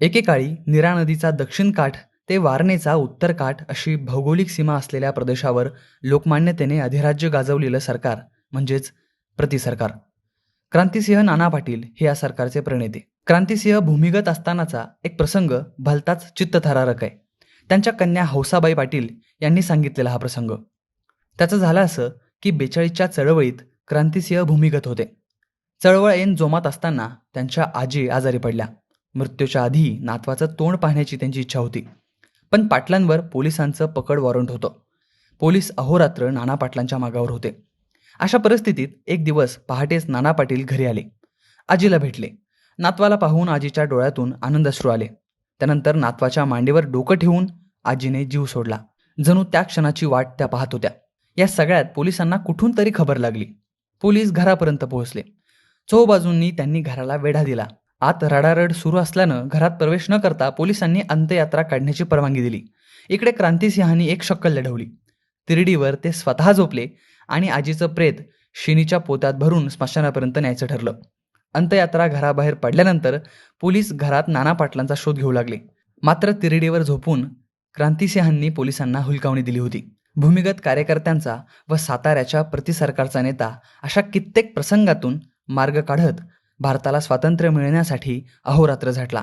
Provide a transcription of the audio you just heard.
एकेकाळी निरा नदीचा दक्षिण काठ ते वारणेचा उत्तर काठ अशी भौगोलिक सीमा असलेल्या प्रदेशावर लोकमान्यतेने अधिराज्य गाजवलेलं सरकार म्हणजेच प्रतिसरकार. क्रांतिसिंह नाना पाटील हे या सरकारचे प्रणेते. क्रांतिसिंह भूमिगत असतानाचा एक प्रसंग भलताच चित्तथरारक आहे. त्यांच्या कन्या हौसाबाई पाटील यांनी सांगितलेला हा प्रसंग. त्याचं झालं असं की बेचाळीसच्या चळवळीत क्रांतिसिंह भूमिगत होते. चळवळ ऐन जोमात असताना त्यांच्या आजी आजारी पडल्या. मृत्यूच्या आधी नातवाचं तोंड पाहण्याची त्यांची इच्छा होती. पण पाटलांवर पोलिसांचं पकड वॉरंट होतं. पोलीस अहोरात्र नाना पाटलांच्या मागावर होते. अशा परिस्थितीत एक दिवस पहाटेच नाना पाटील घरी आले. आजीला भेटले. नातवाला पाहून आजीच्या डोळ्यातून आनंदश्रू आले. त्यानंतर नातवाच्या मांडीवर डोकं ठेवून आजीने जीव सोडला. जणू त्या क्षणाची वाट त्या पाहत होत्या. या सगळ्यात पोलिसांना कुठून तरी खबर लागली. पोलीस घरापर्यंत पोहोचले. चोबाजूंनी त्यांनी घराला वेढा दिला. आत रडारड सुरू असल्यानं घरात प्रवेश न करता पोलिसांनी अंत्ययात्रा काढण्याची परवानगी दिली. इकडे क्रांतिसिंहांनी एक शक्कल लढवली. तिरडीवर ते स्वतः झोपले आणि आजीचं प्रेत शिनीच्या पोत्यात भरून स्मशानापर्यंत न्यायचं ठरलं. अंत्ययात्रा घराबाहेर पडल्यानंतर पोलीस घरात नाना पाटलांचा शोध घेऊ लागले. मात्र तिरडीवर झोपून क्रांतिसिंहांनी पोलिसांना हुलकावणी दिली होती. भूमिगत कार्यकर्त्यांचा व साताऱ्याच्या प्रतिसरकारचा नेता अशा कित्येक प्रसंगातून मार्ग काढत भारताला स्वातंत्र्य मिळण्यासाठी अहोरात्र झटला.